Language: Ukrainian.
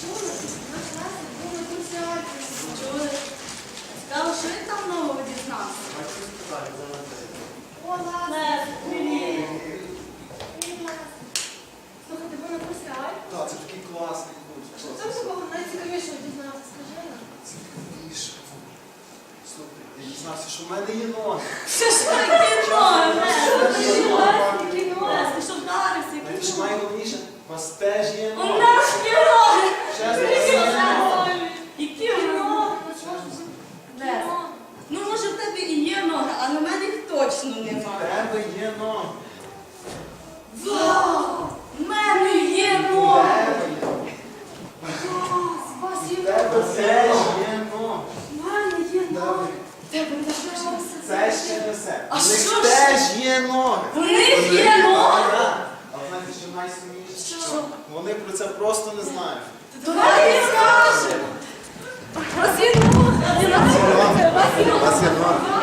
чули? Наш клас був на курсіаті. Чули? Сказали, що він там нового дізнався. О, ладно. Лес, привіт. Слухай, ти був на курсіаті? Так, це такий класний Що курс. там такого найцікавішого дізнався? Скажи нам. Цікавіше. Слухай, я дізнався, що в мене є ноги. Що ж таке ноги, що вдарився? Знаєте, Які що ноги? найголовніше? У вас теж є ноги. то це ж є но. мене є ноги. Це ще не все. А В що них ж? теж є ноги. В них є ноги? А знаєте, що найсумніше? Що? Вони про це просто не знають. Давай їм скажемо. Розвідно. Розвідно. Розвідно. У вас є ноги.